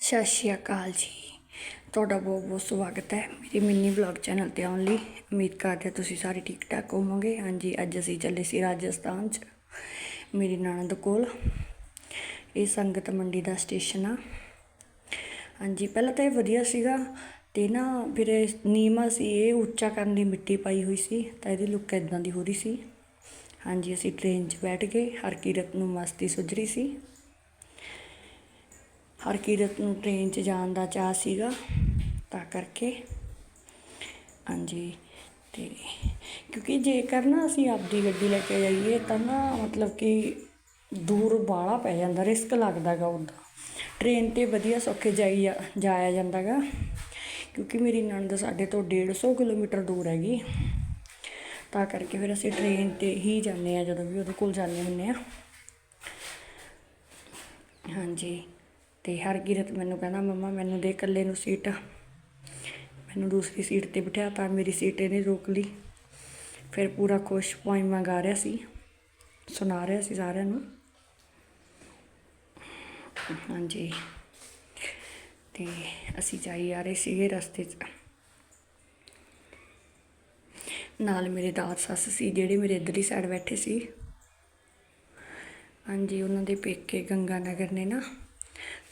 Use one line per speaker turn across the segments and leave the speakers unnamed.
ਸਤਿ ਸ਼੍ਰੀ ਅਕਾਲ ਜੀ। ਤੁਹਾਡਾ ਬਹੁਤ ਬਹੁਤ ਸਵਾਗਤ ਹੈ ਮੇਰੇ ਮਿੰਨੀ ਵਲੌਗ ਚੈਨਲ ਤੇ ਆਉਣ ਲਈ। ਉਮੀਦ ਕਰਦੇ ਹਾਂ ਤੁਸੀਂ ਸਾਰੇ ਠੀਕ ਠਾਕ ਹੋਵੋਗੇ। ਹਾਂਜੀ, ਅੱਜ ਅਸੀਂ ਚੱਲੇ ਸੀ ਰਾਜਸਥਾਨ ਚ, ਮੇਰੀ ਨਣਦ ਕੋਲ। ਇਹ ਸੰਗਤ ਮੰਡੀ ਦਾ ਸਟੇਸ਼ਨ ਆ। ਹਾਂਜੀ, ਪਹਿਲਾਂ ਤਾਂ ਇਹ ਵਧੀਆ ਸੀਗਾ ਤੇ ਨਾ ਫਿਰ ਇਹ ਨੀਮਾ ਸੀ, ਇਹ ਉੱਚਾ ਕਰਨ ਦੀ ਮਿੱਟੀ ਪਾਈ ਹੋਈ ਸੀ, ਤਾਂ ਇਹਦੀ ਲੁੱਕ ਇਦਾਂ ਦੀ ਹੋ ਰਹੀ ਸੀ। ਹਾਂਜੀ, ਅਸੀਂ ਟ੍ਰੇਨ 'ਚ ਬੈਠ ਗਏ, ਹਰਕੀਰਤ ਨੂੰ ਮਸਤੀ ਸੁੱਝ ਸੀ। ਹਰਕੀਰਤ ਨੂੰ ਟ੍ਰੇਨ 'ਚ ਜਾਣ ਦਾ ਚਾਅ ਸੀਗਾ, ਤਾਂ ਕਰਕੇ। ਹਾਂਜੀ, ਤੇ ਕਿਉਂਕਿ ਜੇਕਰ ਨਾ ਅਸੀਂ ਆਪਦੀ ਗੱਡੀ ਲੈ ਕੇ ਜਾਈਏ, ਤਾਂ ਨਾ ਮਤਲਬ ਕਿ ਦੂਰ ਬਾਹਲਾ ਪੈ ਜਾਂਦਾ ਰਿਸਕ ਲੱਗਦਾ ਗਾ ਉੱਦਾਂ। ਟ੍ਰੇਨ 'ਤੇ ਵਧੀਆ ਸੌਖੇ ਜਾਈ ਜਾ- ਜਾਇਆ ਜਾਂਦਾ ਗਾ। ਕਿਉਂਕਿ ਮੇਰੀ ਨਣਦ ਸਾਡੇ ਤੋਂ 150 ਕਿਲੋਮੀਟਰ ਦੂਰ ਹੈਗੀ। ਤਾਂ ਕਰਕੇ ਫਿਰ ਅਸੀਂ ਟ੍ਰੇਨ 'ਤੇ ਹੀ ਜਾਂਦੇ ਆ, ਜਦੋਂ ਵੀ ਉਹਦੇ ਕੋਲ ਜਾਂਦੇ ਹੁੰਦੇ ਆ। ਹਾਂਜੀ। ਤੇ ਹਰਕਿਰਤ ਮੈਨੂੰ ਕਹਿੰਦਾ, ਮੰਮਾ, ਮੈਨੂੰ ਦੇ ਇਕੱਲੇ ਨੂੰ ਸੀਟ। ਮੈਨੂੰ ਦੂਸਰੀ ਸੀਟ ਤੇ ਬਿਠਾ ਤਾਂ, ਮੇਰੀ ਸੀਟ ਇਹਨੇ ਰੋਕ ਲਈ। ਫਿਰ ਪੂਰਾ ਖੁਸ਼ ਪੋਇਮਾਂ ਗਾ ਰਿਹਾ ਸੀ, ਸੁਣਾ ਰਿਹਾ ਸੀ ਸਾਰਿਆਂ ਨੂੰ। ਹਾਂਜੀ। ਤੇ ਅਸੀਂ ਜਾਈ ਆ ਰਹੇ ਸੀਗੇ ਰਸਤੇ 'ਚ। ਨਾਲ ਮੇਰੇ ਦਾਦ ਸੱਸ ਸੀ, ਜਿਹੜੇ ਮੇਰੇ ਇੱਧਰਲੀ ਸਾਈਡ ਬੈਠੇ ਸੀ। ਹਾਂਜੀ, ਉਹਨਾਂ ਦੇ ਪੇਕੇ ਗੰਗਾ ਨਗਰ ਨੇ ਨਾ।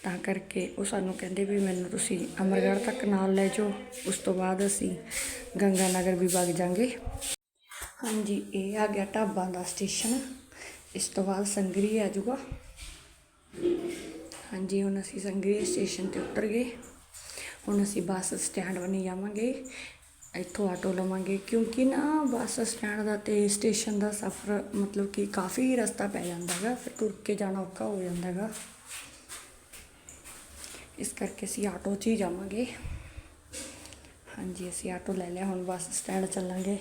ਤਾਂ ਕਰਕੇ ਉਹ ਸਾਨੂੰ ਕਹਿੰਦੇ ਵੀ ਮੈਨੂੰ ਤੁਸੀਂ ਅਮਰਗੜ੍ਹ ਤੱਕ ਨਾਲ ਲੈ ਜਾਓ। ਉਸ ਤੋਂ ਬਾਅਦ ਅਸੀਂ ਗੰਗਾ ਨਗਰ ਵੀ ਵਗ ਜਾਾਂਗੇ। ਹਾਂਜੀ, ਇਹ ਆ ਗਿਆ ਢਾਬਾ ਦਾ ਸਟੇਸ਼ਨ। ਇਸ ਤੋਂ ਬਾਅਦ ਸੰਗਰੀ ਆ ਜਾਊਗਾ। ਹਾਂਜੀ, ਹੁਣ ਅਸੀਂ ਸੰਗਰੀ ਸਟੇਸ਼ਨ ਤੇ ਉਤਰ ਗਏ। ਹੁਣ ਅਸੀਂ ਬੱਸ ਸਟੈਂਡ ਬਣੀ ਜਾਵਾਂਗੇ। ਇੱਥੋਂ ਆਟੋ ਲਵਾਂਗੇ। ਕਿਉਂਕਿ ਨਾ ਬੱਸ ਸਟੈਂਡ ਦਾ ਤੇ ਸਟੇਸ਼ਨ ਦਾ ਸਫ਼ਰ ਮਤਲਬ ਕਿ ਕਾਫੀ ਰਸਤਾ ਪੈ ਜਾਂਦਾ ਹੈਗਾ। ਫਿਰ ਤੁਰ ਕੇ ਜਾਣਾ ਔਖਾ ਹੋ ਜਾਂਦਾ ਹੈਗਾ। ਇਸ ਕਰਕੇ ਅਸੀਂ ਆਟੋ 'ਚ ਹੀ ਜਾਵਾਂਗੇ। ਹਾਂਜੀ, ਅਸੀਂ ਆਟੋ ਲੈ ਲਿਆ, ਹੁਣ ਬੱਸ ਸਟੈਂਡ ਚੱਲਾਂਗੇ।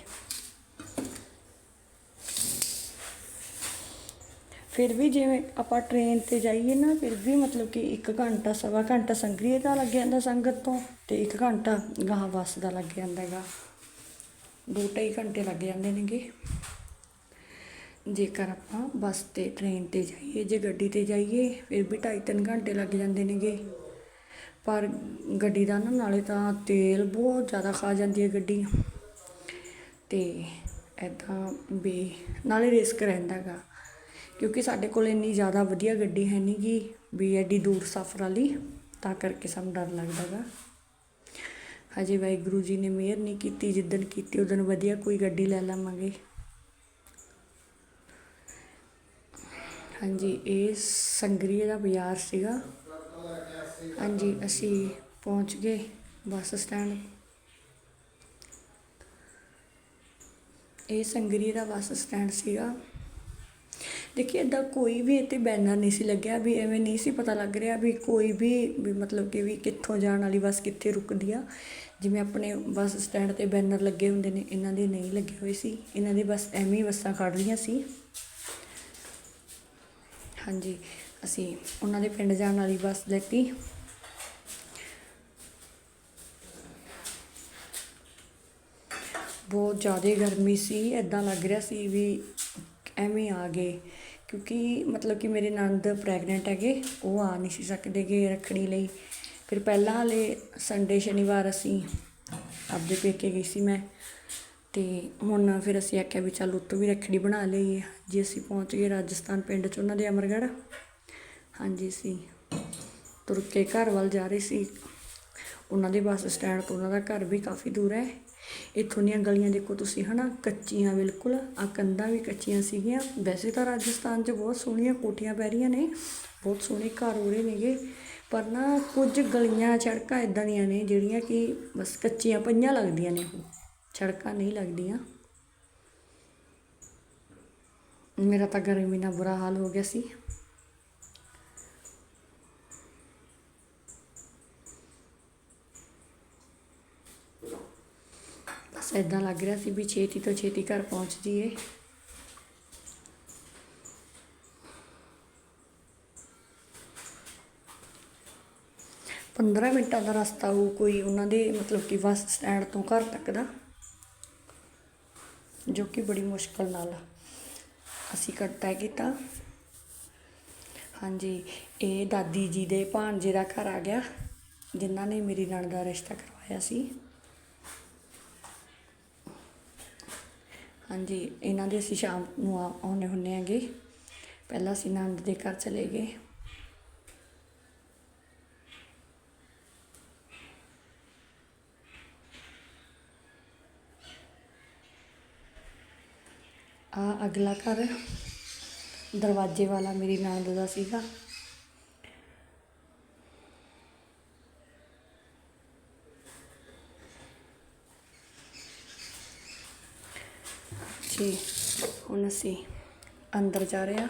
ਫਿਰ ਵੀ ਜਿਵੇਂ ਆਪਾਂ ਟ੍ਰੇਨ ਤੇ ਜਾਈਏ ਨਾ, ਫਿਰ ਵੀ ਮਤਲਬ ਕਿ 1 ਘੰਟਾ, ਸਵਾ ਘੰਟਾ ਸੰਗਰੀ ਦਾ ਲੱਗ ਜਾਂਦਾ ਸੰਗਤ ਤੋਂ ਤੇ 1 ਘੰਟਾ ਗਾਹ ਬੱਸ ਦਾ ਲੱਗ ਜਾਂਦਾ ਹੈਗਾ। ਦੋ ਢਾਈ ਘੰਟੇ ਲੱਗ ਜਾਂਦੇ ਨੇਗੇ। ਜੇਕਰ ਆਪਾਂ ਬੱਸ ਤੇ ਟ੍ਰੇਨ ਤੇ ਜਾਈਏ, ਜੇ ਗੱਡੀ ਤੇ ਜਾਈਏ, ਫਿਰ ਵੀ ਢਾਈ ਤਿੰਨ ਘੰਟੇ ਲੱਗ ਜਾਂਦੇ ਨੇਗੇ। ਪਰ ਗੱਡੀ ਦਾ ਨਾ ਨਾਲੇ ਤਾਂ ਤੇਲ ਬਹੁਤ ਜ਼ਿਆਦਾ ਖਾ ਜਾਂਦੀ ਹੈ ਗੱਡੀ। ਅਤੇ ਇੱਦਾਂ ਵੀ ਨਾਲੇ ਰਿਸਕ ਰਹਿੰਦਾ ਗਾ। ਕਿਉਂਕਿ ਸਾਡੇ ਕੋਲ ਇੰਨੀ ਜ਼ਿਆਦਾ ਵਧੀਆ ਗੱਡੀ ਹੈ ਨਹੀਂ ਗੀ ਵੀ ਐਡੀ ਦੂਰ ਸਫ਼ਰ ਵਾਲੀ, ਤਾਂ ਕਰਕੇ ਸਾਨੂੰ ਡਰ ਲੱਗਦਾ ਗਾ। ਹਜੇ ਵਾਹਿਗੁਰੂ ਜੀ ਨੇ ਮਿਹਰ ਨਹੀਂ ਕੀਤੀ, ਜਿੱਦਣ ਕੀਤੀ ਉਦੋਂ ਵਧੀਆ ਕੋਈ ਗੱਡੀ ਲੈ ਲਵਾਂਗੇ। ਹਾਂਜੀ, ਇਹ ਸੰਗਰੀਏ ਦਾ ਬਾਜ਼ਾਰ ਸੀਗਾ। ਹਾਂਜੀ, ਅਸੀਂ ਪਹੁੰਚ ਗਏ ਬੱਸ ਸਟੈਂਡ। ਇਹ ਸੰਗਰੀ ਦਾ ਬੱਸ ਸਟੈਂਡ ਸੀਗਾ। ਦੇਖੀ ਇੱਦਾਂ ਕੋਈ ਵੀ ਇੱਥੇ ਬੈਨਰ ਨਹੀਂ ਸੀ ਲੱਗਿਆ ਵੀ ਐਵੇਂ ਨਹੀਂ ਸੀ ਪਤਾ ਲੱਗ ਰਿਹਾ ਵੀ ਕੋਈ ਵੀ ਵੀ ਮਤਲਬ ਕਿ ਵੀ ਕਿੱਥੋਂ ਜਾਣ ਵਾਲੀ ਬੱਸ ਕਿੱਥੇ ਰੁਕਦੀ ਆ। ਜਿਵੇਂ ਆਪਣੇ ਬੱਸ ਸਟੈਂਡ ਤੇ ਬੈਨਰ ਲੱਗੇ ਹੁੰਦੇ ਨੇ, ਇਹਨਾਂ ਦੇ ਨਹੀਂ ਲੱਗੇ ਹੋਏ ਸੀ। ਇਹਨਾਂ ਦੇ ਬਸ ਐਵੇਂ ਹੀ ਬੱਸਾਂ ਖੜ ਰਹੀਆਂ ਸੀ। ਹਾਂਜੀ, ਅਸੀਂ ਉਹਨਾਂ ਦੇ ਪਿੰਡ ਜਾਣ ਵਾਲੀ ਬੱਸ ਲੈਤੀ ਬਹੁਤ ਜ਼ਿਆਦਾ ਗਰਮੀ ਸੀ ਇੱਦਾਂ ਲੱਗ ਰਿਹਾ ਸੀ ਵੀ ਐਵੇਂ ਆ ਗਏ। ਕਿਉਂਕਿ ਮਤਲਬ ਕਿ ਮੇਰੇ ਨੰਦ ਪ੍ਰੈਗਨੈਂਟ ਹੈਗੇ, ਉਹ ਆ ਨਹੀਂ ਸੀ ਸਕਦੇ ਸਕਦੇਗੇ ਰੱਖੜੀ ਲਈ। ਫਿਰ ਪਹਿਲਾਂ ਵਾਲੇ ਸੰਡੇ ਸ਼ਨੀਵਾਰ ਅਸੀਂ ਆਪਦੇ ਪੇਕੇ ਗਈ ਸੀ ਮੈਂ ਤੇ ਹੁਣ ਫਿਰ ਅਸੀਂ ਆਖਿਆ ਵੀ ਚੱਲ ਉੱਤੋਂ ਵੀ ਰੱਖੜੀ ਬਣਾ ਲਈਏ। ਜੀ ਅਸੀਂ ਪਹੁੰਚ ਗਏ ਰਾਜਸਥਾਨ ਪਿੰਡ ਚ ਉਹਨਾਂ ਦੇ ਅਮਰਗੜ੍ਹ, ਹਾਂਜੀ ਅਸੀਂ ਤੁਰ ਕੇ ਘਰ ਵੱਲ ਜਾ ਰਹੇ ਸੀ। ਉਹਨਾਂ ਦੇ ਬੱਸ ਸਟੈਂਡ ਤੋਂ ਉਹਨਾਂ ਦਾ ਘਰ ਵੀ ਕਾਫੀ ਦੂਰ ਹੈ। ਇੱਥੋਂ ਦੀਆਂ ਗਲੀਆਂ ਦੇਖੋ ਤੁਸੀਂ ਹਨਾ, ਕੱਚੀਆਂ ਬਿਲਕੁਲ ਆ ਕੰਧਾਂ ਵੀ ਕੱਚੀਆਂ ਸੀਗੀਆਂ। ਵੈਸੇ ਤਾਂ ਰਾਜਸਥਾਨ 'ਚ ਬਹੁਤ ਸੋਹਣੀਆਂ ਕੋਠੀਆਂ ਪੈ ਰਹੀਆਂ ਨੇ, ਬਹੁਤ ਸੋਹਣੇ ਘਰ ਹੋ ਰਹੇ ਨੇਗੇ। ਪਰ ਨਾ ਕੁਝ ਗਲੀਆਂ, ਸੜਕਾਂ ਇਦਾਂ ਦੀਆਂ ਨੇ ਜਿਹੜੀਆਂ ਕਿ ਬਸ ਕੱਚੀਆਂ ਪਈਆਂ ਲੱਗਦੀਆਂ ਨੇ ਉਹ। ਸੜਕਾਂ ਨਹੀਂ ਲੱਗਦੀਆਂ। ਮੇਰਾ ਤਾਂ ਗਰਮੀ ਨਾਲ ਬੁਰਾ ਹਾਲ ਹੋ ਗਿਆ ਸੀ। ਬਸ ਲੱਗ ਰਿਹਾ ਸੀ ਵੀ ਛੇਤੀ ਤੋਂ ਛੇਤੀ ਘਰ ਪਹੁੰਚ ਜੀਏ ਪੰਦਰਾਂ ਮਿੰਟਾਂ ਦਾ ਰਸਤਾ ਹੋਊ ਕੋਈ ਉਹਨਾਂ ਦੇ, ਮਤਲਬ ਕਿ ਬੱਸ ਸਟੈਂਡ ਤੋਂ ਘਰ ਤੱਕ ਦਾ, ਜੋ ਕਿ ਬੜੀ ਮੁਸ਼ਕਲ ਨਾਲ ਅਸੀਂ ਕੱਟ ਤੈਅ ਕੀਤਾ। ਹਾਂਜੀ, ਇਹ ਦਾਦੀ ਜੀ ਦੇ ਭਾਣਜੇ ਦਾ ਘਰ ਆ ਗਿਆ, ਜਿਨ੍ਹਾਂ ਨੇ ਮੇਰੀ ਨਾਲ ਦਾ ਰਿਸ਼ਤਾ ਕਰਵਾਇਆ ਸੀ। ਹਾਂਜੀ, ਇਹਨਾਂ ਦੇ ਅਸੀਂ ਸ਼ਾਮ ਨੂੰ ਆ- ਆਉਂਦੇ ਹੁੰਦੇ ਹੈਗੇ। ਪਹਿਲਾਂ ਅਸੀਂ ਨਣਦ ਦੇ ਘਰ ਚਲੇ ਗਏ। ਆ ਅਗਲਾ ਘਰ, ਦਰਵਾਜ਼ੇ ਵਾਲਾ ਮੇਰੀ ਨੰਦ ਦਾ ਸੀਗਾ। ਜੀ ਹੁਣ ਅਸੀਂ ਅੰਦਰ ਜਾ ਰਹੇ ਹਾਂ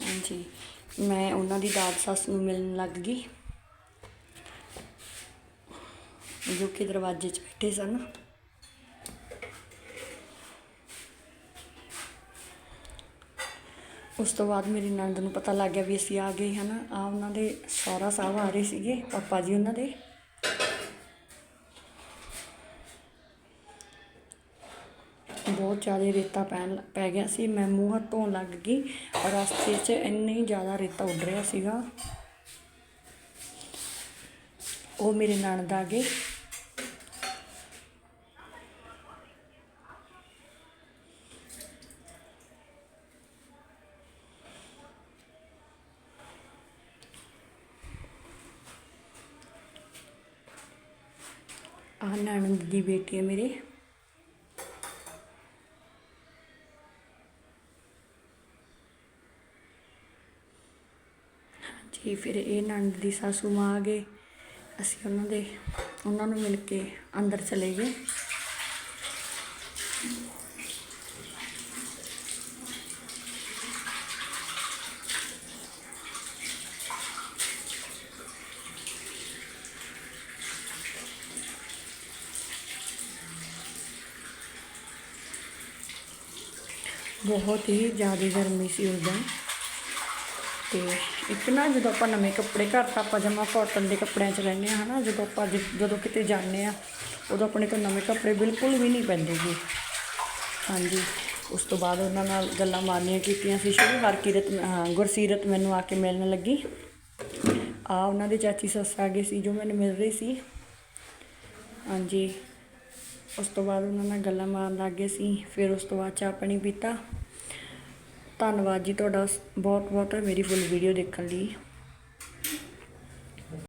ਹਾਂਜੀ ਮੈਂ ਉਹਨਾਂ ਦੀ ਦਾਦ ਸੱਸ ਨੂੰ ਮਿਲਣ ਲੱਗ ਗਈ। ਜੋ ਕਿ ਦਰਵਾਜ਼ੇ 'ਚ ਬੈਠੇ ਸਨ। ਉਸ ਤੋਂ ਬਾਅਦ ਮੇਰੀ ਨਣਦ ਨੂੰ ਪਤਾ ਲੱਗ ਗਿਆ ਵੀ ਅਸੀਂ ਆ ਗਏ ਹਨ। ਆ ਉਹਨਾਂ ਦੇ ਸਹੁਰਾ ਸਾਹਿਬ ਆ ਰਹੇ ਸੀਗੇ, ਪਾਪਾ ਜੀ ਉਹਨਾਂ ਦੇ। ਬਹੁਤ ਜ਼ਿਆਦਾ ਰੇਤਾ ਪੈਣ ਪੈ ਗਿਆ ਸੀ, ਮੈਂ ਮੂੰਹ ਹੱਥ ਧੋਣ ਲੱਗ ਗਈ ਔਰ ਰਸਤੇ 'ਚ ਇੰਨੀ ਜ਼ਿਆਦਾ ਰੇਤਾ ਉੱਡ ਰਿਹਾ ਸੀਗਾ। ਉਹ ਮੇਰੇ ਨਣਦ ਆ ਗਏ। ਆਹ ਨਣਦ ਦੀ ਬੇਟੀ ਹੈ ਮੇਰੇ। ਜੀ ਫਿਰ ਇਹ ਨਣਦ ਦੀ ਸਾਸੂ ਮਾਂ ਆ ਗਏ। ਅਸੀਂ ਉਹਨਾਂ ਦੇ, ਉਹਨਾਂ ਨੂੰ ਮਿਲ ਕੇ ਅੰਦਰ ਚਲੇ ਗਏ। ਬਹੁਤ ਹੀ ਜ਼ਿਆਦਾ ਗਰਮੀ ਸੀ ਉਸ ਦਿਨ। ਤੇ ਇੱਕ ਨਾ ਜਦੋਂ ਆਪਾਂ ਨਵੇਂ ਕੱਪੜੇ ਘਰ ਤਾਂ ਆਪਾਂ ਜਮਾ ਕਾਟਨ ਦੇ ਕੱਪੜਿਆਂ 'ਚ ਰਹਿੰਦੇ ਹਾਂ ਹਨਾ ਜਦੋਂ ਆਪਾਂ ਜਦੋਂ ਕਿਤੇ ਜਾਂਦੇ ਆ ਉਦੋਂ ਆਪਣੇ ਕੋਲ ਨਵੇਂ ਕੱਪੜੇ ਬਿਲਕੁਲ ਵੀ ਨਹੀਂ ਪੈਂਦੇ ਜੀ। ਹਾਂਜੀ ਉਸ ਤੋਂ ਬਾਅਦ ਉਹਨਾਂ ਨਾਲ ਗੱਲਾਂ ਮਾਰਨੀਆਂ ਕੀਤੀਆਂ ਸੀ ਸ਼ੁਰੂ ਹਰਕੀਰਤ ਹਾਂ, ਗੁਰਸੀਰਤ ਮੈਨੂੰ ਆ ਕੇ ਮਿਲਣ ਲੱਗੀ। ਆ ਉਹਨਾਂ ਦੇ ਚਾਚੀ ਸੱਸ ਆ ਗਏ ਸੀ ਜੋ ਮੈਨੂੰ ਮਿਲ ਰਹੀ ਸੀ। ਹਾਂਜੀ ਉਸ ਤੋਂ ਬਾਅਦ ਉਹਨਾਂ ਨਾਲ ਗੱਲਾਂ ਮਾਰਨ ਲੱਗ ਗਏ ਸੀ ਫਿਰ ਉਸ ਤੋਂ ਬਾਅਦ ਚਾਹ ਪਾਣੀ ਪੀਤਾ। ਧੰਨਵਾਦ ਜੀ ਤੁਹਾਡਾ ਬਹੁਤ ਬਹੁਤ ਮੇਰੀ ਫੁੱਲ ਵੀਡੀਓ ਦੇਖਣ ਲਈ।